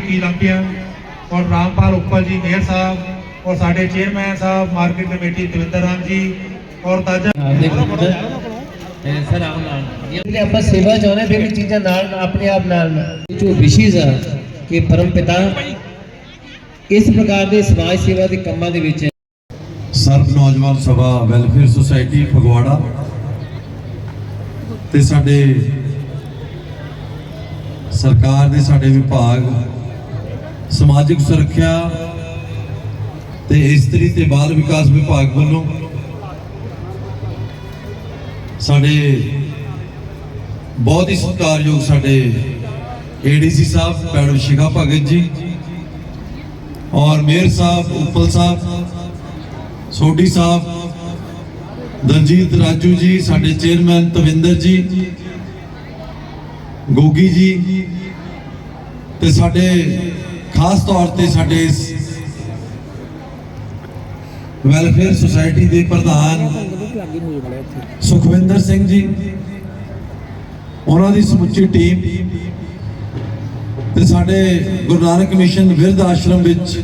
Hockey ਲੰਪੀਆਂ ਔਰ ਰਾਮਪਾਲ ਉੱਪਲ ਜੀ mayor ਸਾਹਿਬ ਔਰ ਸਾਡੇ ਚੇਅਰਮੈਨ ਸਾਹਿਬ ਮਾਰਕੀਟ ਕਮੇਟੀ ਦਵਿੰਦਰ ਰਾਮ ਜੀ ਔਰ ਤਾਜਾ ਸਰ ਆਪ ਨਾਲ। ਜਿਹੜੇ ਆਪਾਂ ਸੇਵਾ ਚਾਹੁੰਦੇ ਫਿਰ ਵੀ ਚੀਜ਼ਾਂ ਨਾਲ ਆਪਣੇ ਆਪ ਨਾਲ ਨਾਲ। ਜੋ ਵਿਸ਼ੇਸ਼ ਆ ਕਿ ਪਰਮ ਪਿਤਾ ਇਸ ਪ੍ਰਕਾਰ ਦੇ ਸਮਾਜ ਸੇਵਾ ਦੇ ਕੰਮਾਂ ਦੇ ਵਿੱਚ ਸਰਬ ਨੌਜਵਾਨ ਸਭਾ ਵੈਲਫੇਅਰ ਸੁਸਾਇਟੀ ਫਗਵਾੜਾ ਤੇ ਸਾਡੇ ਸਰਕਾਰ ਦੇ ਸਾਡੇ ਵਿਭਾਗ ਸਮਾਜਿਕ ਸੁਰੱਖਿਆ ਤੇ ਇਸਤਰੀ ਤੇ ਬਾਲ ਵਿਕਾਸ ਵਿਭਾਗ ਵੱਲੋਂ ਸਾਡੇ ਬਹੁਤ ਹੀ ਸਤਿਕਾਰਯੋਗ ਸਾਡੇ ਏਡੀਸੀ ਸਾਹਿਬ ਮੈਡਮ ਸ਼ਿਖਾ ਭਗਤ ਜੀ ਔਰ ਮੇਅਰ ਸਾਹਿਬ, ਉਪਲ ਸਾਹਿਬ, ਸੋਢੀ ਸਾਹਿਬ, ਦਲਜੀਤ ਰਾਜੂ ਜੀ, ਸਾਡੇ ਚੇਅਰਮੈਨ ਤਵਿੰਦਰ ਜੀ, ਗੋਗੀ ਜੀ ਤੇ ਸਾਡੇ ਖਾਸ ਤੌਰ ਤੇ ਸਾਡੇ ਇਸ ਵੈਲਫੇਅਰ ਸੁਸਾਇਟੀ ਦੇ ਪ੍ਰਧਾਨ ਸੁਖਵਿੰਦਰ ਸਿੰਘ ਜੀ, ਉਹਨਾਂ ਦੀ ਸਮੁੱਚੀ ਟੀਮ ਤੇ ਸਾਡੇ ਗੁਰੂ ਨਾਨਕ ਮਿਸ਼ਨ ਵਿਰਧ ਆਸ਼ਰਮ ਵਿੱਚ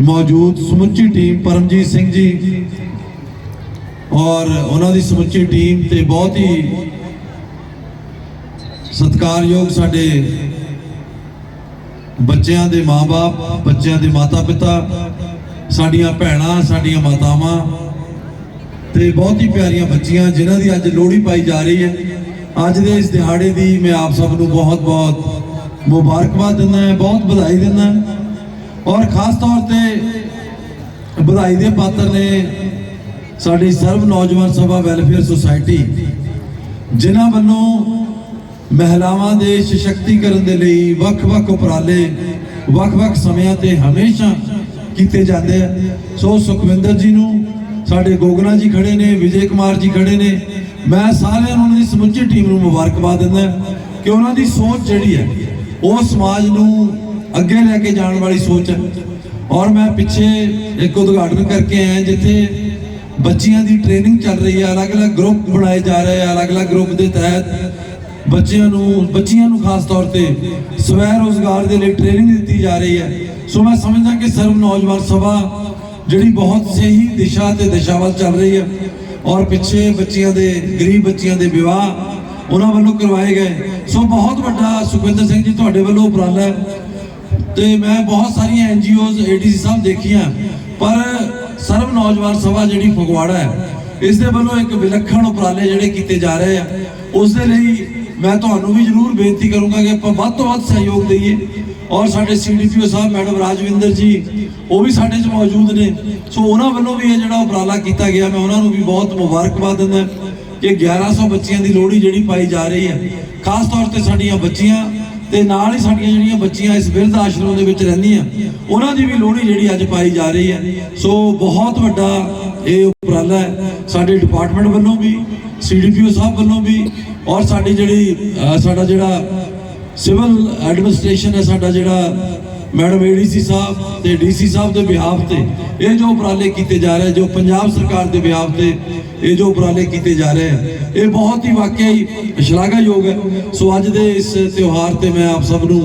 ਮੌਜੂਦ ਸਮੁੱਚੀ ਟੀਮ ਪਰਮਜੀਤ ਸਿੰਘ ਜੀ ਔਰ ਉਹਨਾਂ ਦੀ ਸਮੁੱਚੀ ਟੀਮ ਤੇ ਬਹੁਤ ਹੀ ਸਤਿਕਾਰਯੋਗ ਸਾਡੇ ਬੱਚਿਆਂ ਦੇ ਮਾਪੇ ਬੱਚਿਆਂ ਦੇ ਮਾਤਾ-ਪਿਤਾ, ਸਾਡੀਆਂ ਭੈਣਾਂ, ਸਾਡੀਆਂ ਮਾਤਾਵਾਂ ਤੇ ਬਹੁਤ ਹੀ ਪਿਆਰੀਆਂ ਬੱਚੀਆਂ ਜਿਨ੍ਹਾਂ ਦੀ ਅੱਜ ਲੋਹੜੀ ਪਾਈ ਜਾ ਰਹੀ ਹੈ। ਅੱਜ ਦੇ ਇਸ ਦਿਹਾੜੇ ਦੀ ਮੈਂ ਆਪ ਸਭ ਨੂੰ ਬਹੁਤ-ਬਹੁਤ ਮੁਬਾਰਕਬਾਦ ਦਿੰਦਾ ਹਾਂ, ਬਹੁਤ ਵਧਾਈ ਦਿੰਦਾ ਹਾਂ। ਔਰ ਖਾਸ ਤੌਰ ਤੇ ਵਧਾਈ ਦੇ ਪਾਤਰ ਨੇ ਸਾਡੀ ਸਰਵ ਨੌਜਵਾਨ ਸਭਾ ਵੈਲਫੇਅਰ ਸੁਸਾਇਟੀ, ਜਿਨ੍ਹਾਂ ਵੱਲੋਂ ਮਹਿਲਾਵਾਂ ਦੇ ਸਸ਼ਕਤੀਕਰਨ ਦੇ ਲਈ ਵੱਖ-ਵੱਖ ਉਪਰਾਲੇ ਵੱਖ-ਵੱਖ ਸਮਿਆਂ ਤੇ ਹਮੇਸ਼ਾ ਕੀਤੇ ਜਾਂਦੇ ਆ। ਸੋ ਸੁਖਵਿੰਦਰ ਜੀ ਨੂੰ, ਸਾਡੇ ਗੋਗਨਾ ਜੀ ਖੜੇ ਨੇ, ਵਿਜੇ ਕੁਮਾਰ ਜੀ ਖੜੇ ਨੇ, ਮੈਂ ਸਾਰਿਆਂ ਨੂੰ ਉਹਨਾਂ ਦੀ ਸਮੁੱਚੀ ਟੀਮ ਨੂੰ ਮੁਬਾਰਕਬਾਦ ਦਿੰਦਾ ਕਿ ਉਹਨਾਂ ਦੀ ਸੋਚ ਜਿਹੜੀ ਹੈ, ਉਹ ਸਮਾਜ ਨੂੰ ਅੱਗੇ ਲੈ ਕੇ ਜਾਣ ਵਾਲੀ ਸੋਚ ਹੈ। ਔਰ ਮੈਂ ਪਿੱਛੇ ਇੱਕ ਉਦਘਾਟਨ ਕਰਕੇ ਆਇਆ, ਜਿੱਥੇ ਬੱਚਿਆਂ ਦੀ ਟ੍ਰੇਨਿੰਗ ਚੱਲ ਰਹੀ ਹੈ, ਅਲੱਗ-ਅਲੱਗ ਗਰੁੱਪ ਬਣਾਏ ਜਾ ਰਹੇ ਆ, ਅਲੱਗ-ਅਲੱਗ ਗਰੁੱਪ ਦੇ ਤਹਿਤ। ਬੱਚਿਆਂ ਨੂੰ, ਬੱਚੀਆਂ ਨੂੰ ਖਾਸ ਤੌਰ ਤੇ ਸਵੈ ਰੋਜ਼ਗਾਰ ਦੇ ਲਈ ਟ੍ਰੇਨਿੰਗ ਦਿੱਤੀ ਜਾ ਰਹੀ ਹੈ। ਸੋ ਮੈਂ ਸਮਝਦਾ ਕਿ ਸਰਵ ਨੌਜਵਾਨ ਸਭਾ ਜਿਹੜੀ ਬਹੁਤ ਸਹੀ ਦਿਸ਼ਾ ਤੇ ਦਿਸ਼ਾ ਵੱਲ ਚੱਲ ਰਹੀ ਹੈ ਔਰ ਪਿੱਛੇ ਬੱਚਿਆਂ ਦੇ, ਗਰੀਬ ਬੱਚਿਆਂ ਦੇ ਵਿਆਹ ਉਹਨਾਂ ਵੱਲੋਂ ਕਰਵਾਏ ਗਏ। ਸੋ ਬਹੁਤ ਵੱਡਾ ਸੁਖਵਿੰਦਰ ਸਿੰਘ ਜੀ ਤੁਹਾਡੇ ਵੱਲੋਂ ਉਪਰਾਲਾ ਹੈ ਤੇ ਮੈਂ ਬਹੁਤ ਸਾਰੀਆਂ ਐਨਜੀਓਜ਼ ਏਡੀਸੀ ਸਾਹਿਬ ਦੇਖੀਆਂ, ਪਰ ਸਰਵ ਨੌਜਵਾਨ ਸਭਾ ਜਿਹੜੀ ਫਗਵਾੜਾ ਹੈ, ਇਸ ਦੇ ਵੱਲੋਂ ਇੱਕ ਵਿਲੱਖਣ ਉਪਰਾਲੇ ਜਿਹੜੇ ਕੀਤੇ ਜਾ ਰਹੇ ਆ, ਉਸ ਦੇ ਲਈ ਮੈਂ ਤੁਹਾਨੂੰ ਵੀ ਜ਼ਰੂਰ ਬੇਨਤੀ ਕਰੂੰਗਾ ਕਿ ਆਪਾਂ ਵੱਧ ਤੋਂ ਵੱਧ ਸਹਿਯੋਗ ਦਈਏ। ਔਰ ਸਾਡੇ ਸੀਡੀਪੀਓ ਸਾਹਿਬ, ਮੈਡਮ ਰਾਜਵਿੰਦਰ ਜੀ, ਉਹ ਵੀ ਸਾਡੇ 'ਚ ਮੌਜੂਦ ਨੇ। ਸੋ ਉਹਨਾਂ ਵੱਲੋਂ ਵੀ ਇਹ ਜਿਹੜਾ ਉਪਰਾਲਾ ਕੀਤਾ ਗਿਆ, ਮੈਂ ਉਹਨਾਂ ਨੂੰ ਵੀ ਬਹੁਤ ਮੁਬਾਰਕਬਾਦ ਦਿੰਦਾ ਕਿ 1100 ਬੱਚਿਆਂ ਦੀ ਲੋਹੜੀ ਜਿਹੜੀ ਪਾਈ ਜਾ ਰਹੀ ਹੈ, ਖਾਸ ਤੌਰ ਤੇ ਸਾਡੀਆਂ ਬੱਚੀਆਂ ਤੇ ਨਾਲ ਹੀ ਸਾਡੀਆਂ ਜਿਹੜੀਆਂ ਬੱਚੀਆਂ ਇਸ ਬਿਰਧ ਆਸ਼ਰਮ ਦੇ ਵਿੱਚ ਰਹਿੰਦੀਆਂ, ਉਹਨਾਂ ਦੀ ਵੀ ਲੋਹੜੀ ਜਿਹੜੀ ਅੱਜ ਪਾਈ ਜਾ ਰਹੀ ਹੈ। ਸੋ ਬਹੁਤ ਵੱਡਾ ਇਹ ਉਪਰਾਲਾ ਹੈ। ਸਾਡੇ ਡਿਪਾਰਟਮੈਂਟ ਵੱਲੋਂ ਵੀ, ਸੀਡੀਪੀਓ ਸਾਹਿਬ ਵੱਲੋਂ ਵੀ, ਔਰ ਸਾਡੀ ਜਿਹੜੀ ਸਾਡਾ ਜਿਹੜਾ ਸਿਵਲ ਐਡਮਿਨਿਸਟ੍ਰੇਸ਼ਨ ਹੈ, ਸਾਡਾ ਜਿਹੜਾ ਮੈਡਮ ਏਡੀਸੀ ਸਾਹਿਬ ਤੇ ਡੀਸੀ ਸਾਹਿਬ ਦੇ ਬਿਹਾਫ ਤੇ ਇਹ ਜੋ ਉਪਰਾਲੇ ਕੀਤੇ ਜਾ ਰਹੇ ਜੋ ਪੰਜਾਬ ਸਰਕਾਰ ਦੇ ਬਿਹਾਫ ਤੇ ਇਹ ਜੋ ਉਪਰਾਲੇ ਕੀਤੇ ਜਾ ਰਹੇ ਆ, ਇਹ ਬਹੁਤ ਹੀ ਵਾਕਿਆ ਹੀ ਸ਼ਲਾਘਾਯੋਗ ਹੈ। ਸੋ ਅੱਜ ਦੇ ਇਸ ਤਿਉਹਾਰ ਤੇ ਮੈਂ ਆਪ ਸਭ ਨੂੰ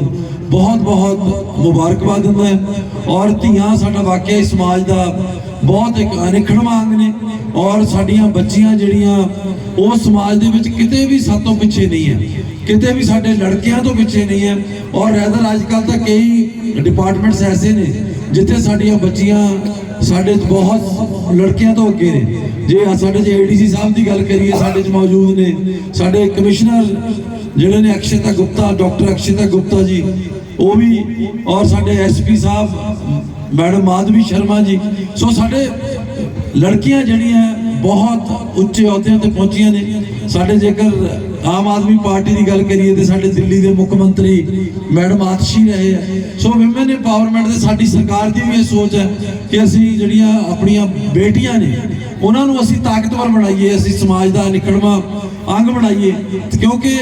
ਬਹੁਤ ਬਹੁਤ ਮੁਬਾਰਕਬਾਦ ਦਿੰਦਾ ਹਾਂ ਔਰ ਧੀਆਂ ਸਾਡਾ ਵਾਕਿਆ ਹੀ ਸਮਾਜ ਦਾ ਬਹੁਤ ਇੱਕ ਅਨਿਖੜਵਾਂ ਅੰਗ ਨੇ ਔਰ ਸਾਡੀਆਂ ਬੱਚੀਆਂ ਜਿਹੜੀਆਂ ਉਹ ਸਮਾਜ ਦੇ ਵਿੱਚ ਕਿਤੇ ਵੀ ਸਾਤੋਂ ਪਿੱਛੇ ਨਹੀਂ ਹੈ, ਕਿਤੇ ਵੀ ਸਾਡੇ ਲੜਕਿਆਂ ਤੋਂ ਪਿੱਛੇ ਨਹੀਂ ਹੈ ਔਰ ਰੈਦਰ ਅੱਜ ਕੱਲ ਤਾਂ ਕਈ ਡਿਪਾਰਟਮੈਂਟਸ ਐਸੇ ਨੇ ਜਿੱਥੇ ਸਾਡੀਆਂ ਬੱਚੀਆਂ ਸਾਡੇ 'ਚ ਬਹੁਤ ਲੜਕਿਆਂ ਤੋਂ ਅੱਗੇ ਨੇ। ਜੇ ਸਾਡੇ ਜੇ ਏਡੀਸੀ ਸਾਹਿਬ ਦੀ ਗੱਲ ਕਰੀਏ, ਸਾਡੇ 'ਚ ਮੌਜੂਦ ਨੇ। ਸਾਡੇ ਕਮਿਸ਼ਨਰ ਜਿਹੜੇ ਨੇ ਅਕਸ਼ਿਤਾ ਗੁਪਤਾ, ਡਾਕਟਰ ਅਕਸ਼ਿਤਾ ਗੁਪਤਾ ਜੀ, ਉਹ ਵੀ ਔਰ ਸਾਡੇ ਐਸਪੀ ਸਾਹਿਬ, ਮੈਡਮ ਮਾਧਵੀ ਸ਼ਰਮਾ ਜੀ। ਸੋ ਸਾਡੇ ਲੜਕੀਆਂ ਜਿਹੜੀਆਂ ਬਹੁਤ ਉੱਚੇ ਅਹੁਦਿਆਂ ਤੇ ਪਹੁੰਚੀਆਂ ਨੇ। ਸਾਡੇ ਜੇਕਰ ਆਮ ਆਦਮੀ ਪਾਰਟੀ ਦੀ ਗੱਲ ਕਰੀਏ ਤੇ ਸਾਡੇ ਦਿੱਲੀ ਦੇ ਮੁੱਖ ਮੰਤਰੀ ਮੈਡਮ ਆਤਸ਼ੀ ਰਹੇ ਆ। ਸੋ ਵਿਮਨ ਇੰਪਾਵਰਮੈਂਟ ਦੇ ਸਾਡੀ ਸਰਕਾਰ ਦੀ ਵੀ ਇਹ ਸੋਚ ਹੈ ਕਿ ਅਸੀਂ ਜਿਹੜੀਆਂ ਆਪਣੀਆਂ ਬੇਟੀਆਂ ਨੇ, ਉਹਨਾਂ ਨੂੰ ਅਸੀਂ ਤਾਕਤਵਰ ਬਣਾਈਏ, ਅਸੀਂ ਸਮਾਜ ਦਾ ਨਿਕੜਵਾ ਅੰਗ ਬਣਾਈਏ। ਕਿਉਂਕਿ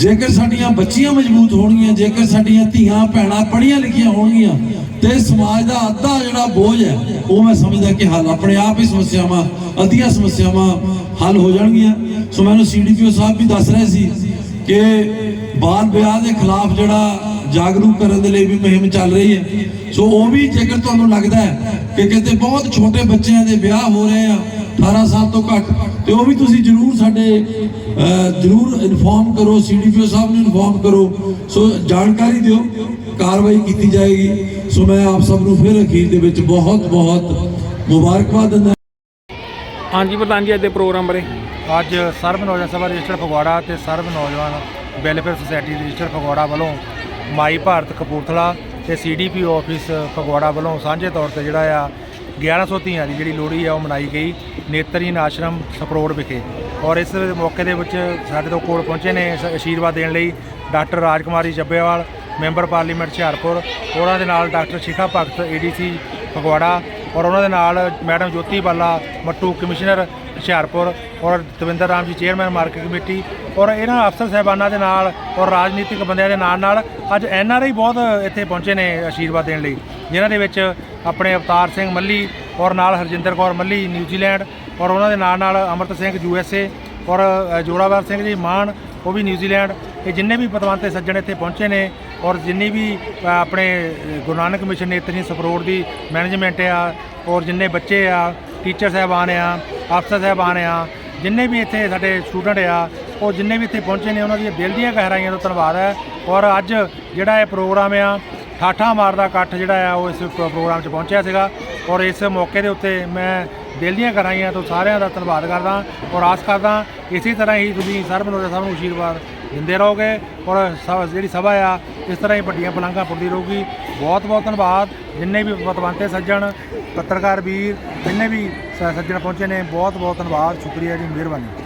ਜੇਕਰ ਸਾਡੀਆਂ ਬੱਚੀਆਂ ਮਜ਼ਬੂਤ ਹੋਣਗੀਆਂ, ਜੇਕਰ ਸਾਡੀਆਂ ਧੀਆਂ ਭੈਣਾਂ ਪੜ੍ਹੀਆਂ ਲਿਖੀਆਂ ਹੋਣਗੀਆਂ, ਤੇ ਸਮਾਜ ਦਾ ਅੱਧਾ ਜਿਹੜਾ ਬੋਝ ਹੈ, ਉਹ ਮੈਂ ਸਮਝਦਾ ਕਿ ਹੱਲ ਆਪਣੇ ਆਪ ਹੀ ਸਮੱਸਿਆਵਾਂ, ਅੱਧੀਆਂ ਸਮੱਸਿਆਵਾਂ ਹੱਲ ਹੋ ਜਾਣਗੀਆਂ। ਸੋ ਮੈਨੂੰ ਸੀਡੀਪੀਓ ਸਾਹਿਬ ਵੀ ਦੱਸ ਰਹੇ ਸੀ ਕਿ ਬਾਲ ਵਿਆਹ ਦੇ ਖਿਲਾਫ ਜਿਹੜਾ ਜਾਗਰੂਕ ਕਰਨ ਦੇ ਲਈ ਵੀ ਮੁਹਿੰਮ ਚੱਲ ਰਹੀ ਹੈ। ਸੋ ਉਹ ਵੀ ਜੇਕਰ ਤੁਹਾਨੂੰ ਲੱਗਦਾ ਹੈ ਕਿ ਕਿਤੇ ਬਹੁਤ ਛੋਟੇ ਬੱਚਿਆਂ ਦੇ ਵਿਆਹ ਹੋ ਰਹੇ ਆ 18 ਸਾਲ ਤੋਂ ਘੱਟ ਤੇ ਉਹ ਵੀ ਤੁਸੀਂ ਜਰੂਰ ਸਾਡੇ ਅਹ, ਜਰੂਰ ਇਨਫੋਰਮ ਕਰੋ ਸੀਡੀਪੀਓ ਸਾਹਿਬ ਨੂੰ ਇਨਫੋਰਮ ਕਰੋ। ਸੋ ਜਾਣਕਾਰੀ ਦਿਓ ਕਾਰਵਾਈ ਕੀਤੀ ਜਾਏਗੀ। ਸੋ ਮੈਂ ਆਪ ਸਭ ਨੂੰ ਫਿਰ ਅਖੀਰ ਦੇ ਵਿੱਚ ਬਹੁਤ ਬਹੁਤ ਮੁਬਾਰਕਬਾਦ ਦਿੰਦਾ ਹਾਂਜੀ ਪ੍ਰਧਾਨ ਜੀ ਅੱਜ ਦੇ ਪ੍ਰੋਗਰਾਮ ਬਾਰੇ। ਅੱਜ ਸਰਬ ਨੌਜਵਾਨ ਸਭਾ ਰਜਿਸਟਰ ਫਗਵਾੜਾ ਤੇ ਸਰਬ ਨੌਜਵਾਨ ਵੈਲਫੇਅਰ ਸੁਸਾਇਟੀ ਰਜਿਸਟਰ ਫਗਵਾੜਾ ਵੱਲੋਂ ਮਾਈ ਭਾਰਤ ਕਪੂਰਥਲਾ ਤੇ ਸੀਡੀਪੀ ਆਫਿਸ ਫਗਵਾੜਾ ਵੱਲੋਂ ਸਾਂਝੇ ਤੌਰ ਤੇ ਜਿਹੜਾ ਆ 1100 ਧੀਆਂ ਦੀ ਜਿਹੜੀ ਲੋਹੜੀ ਆ ਉਹ ਮਨਾਈ ਗਈ ਨੇਤਰਹੀਨ ਆਸ਼ਰਮ ਸਪਰੋੜ ਵਿਖੇ। ਔਰ ਇਸ ਮੌਕੇ ਦੇ ਵਿੱਚ ਸਾਡੇ ਤੋਂ ਕੋਲ ਪਹੁੰਚੇ ਨੇ ਇਸ ਆਸ਼ੀਰਵਾਦ ਦੇਣ ਲਈ doctor Rajkumari Jabbewal, member parliament Hoshiarpur, ਉਹਨਾਂ ਦੇ ਨਾਲ doctor Shikha Bhagat, A D C Phagwara ਔਰ ਉਹਨਾਂ ਦੇ ਨਾਲ ਮੈਡਮ ਜੋਤੀ ਬਾਲਾ, ਮੱਟੂ ਕਮਿਸ਼ਨਰ ਹੁਸ਼ਿਆਰਪੁਰ ਔਰ ਦਵਿੰਦਰ ਰਾਮ ਜੀ ਚੇਅਰਮੈਨ ਮਾਰਕੀਟ ਕਮੇਟੀ ਔਰ ਇਹਨਾਂ ਅਫਸਰ ਸਾਹਿਬਾਨਾਂ ਦੇ ਨਾਲ ਔਰ ਰਾਜਨੀਤਿਕ ਬੰਦਿਆਂ ਦੇ ਨਾਲ ਨਾਲ ਅੱਜ ਐਨ ਆਰ ਆਈ ਬਹੁਤ ਇੱਥੇ ਪਹੁੰਚੇ ਨੇ ਆਸ਼ੀਰਵਾਦ ਦੇਣ ਲਈ ਜਿਨ੍ਹਾਂ ਦੇ ਵਿੱਚ ਆਪਣੇ ਅਵਤਾਰ ਸਿੰਘ ਮੱਲੀ ਔਰ ਨਾਲ ਹਰਜਿੰਦਰ ਕੌਰ ਮੱਲੀ ਨਿਊਜ਼ੀਲੈਂਡ ਔਰ ਉਹਨਾਂ ਦੇ ਨਾਲ ਨਾਲ ਅਮਰਤ ਸਿੰਘ ਯੂ ਐਸ ਏ ਔਰ ਅ, ਜੋਰਾਵਰ ਸਿੰਘ ਜੀ ਮਾਨ ਉਹ ਵੀ ਨਿਊਜ਼ੀਲੈਂਡ ਇਹ ਜਿੰਨੇ ਵੀ ਪਤਵੰਤੇ ਸੱਜਣ ਇੱਥੇ ਪਹੁੰਚੇ ਨੇ ਔਰ ਜਿੰਨੀ ਵੀ ਆਪਣੇ ਗੁਰੂ ਨਾਨਕ ਮਿਸ਼ਨ ਨੇਤਰੀ ਸਪਰੋਟ ਦੀ ਮੈਨੇਜਮੈਂਟ ਆ ਔਰ ਜਿੰਨੇ ਬੱਚੇ ਆ ਟੀਚਰ ਸਾਹਿਬਾਨ ਆ ਅਫਸਰ ਸਾਹਿਬਾਨ ਆ, ਜਿੰਨੇ ਵੀ ਇੱਥੇ ਸਾਡੇ ਸਟੂਡੈਂਟ ਆ, ਉਹ ਜਿੰਨੇ ਵੀ ਇੱਥੇ ਪਹੁੰਚੇ ਨੇ, ਉਹਨਾਂ ਦੀਆਂ ਦਿਲ ਦੀਆਂ ਗਹਿਰਾਈਆਂ ਤੋਂ ਧੰਨਵਾਦ ਹੈ। ਔਰ ਅੱਜ ਜਿਹੜਾ ਇਹ ਪ੍ਰੋਗਰਾਮ ਆ, ਠਾਠਾ ਮਾਰਦਾ ਇਕੱਠ ਜਿਹੜਾ ਆ, ਉਹ ਇਸ ਪ੍ਰੋਗਰਾਮ 'ਚ ਪਹੁੰਚਿਆ ਸੀਗਾ। ਔਰ ਇਸ ਮੌਕੇ ਦੇ ਉੱਤੇ ਮੈਂ ਦਿਲ ਦੀਆਂ ਗਹਿਰਾਈਆਂ ਤੋਂ ਸਾਰਿਆਂ ਦਾ ਧੰਨਵਾਦ ਕਰਦਾ ਔਰ ਆਸ ਕਰਦਾ, ਇਸੇ ਤਰ੍ਹਾਂ ਹੀ ਤੁਸੀਂ ਸਰਬ ਨੋਜਾ ਸਾਹਿਬ ਨੂੰ ਆਸ਼ੀਰਵਾਦ ਦਿੰਦੇ ਰਹੋਗੇ ਔਰ ਸ- ਜਿਹੜੀ ਸਭਾ ਆ, ਇਸ ਤਰ੍ਹਾਂ ਹੀ ਵੱਡੀਆਂ ਪਲੰਘਾਂ ਪੁੱਟਦੀ ਰਹੂਗੀ। ਬਹੁਤ ਬਹੁਤ ਧੰਨਵਾਦ। ਜਿੰਨੇ ਵੀ ਪਤਵੰਤੇ ਸੱਜਣ, ਪੱਤਰਕਾਰ ਵੀਰ, ਜਿੰਨੇ ਵੀ ਸੱਜਣ ਪਹੁੰਚੇ ਨੇ, ਬਹੁਤ ਬਹੁਤ ਧੰਨਵਾਦ। ਸ਼ੁਕਰੀਆ ਜੀ, ਮਿਹਰਬਾਨੀ।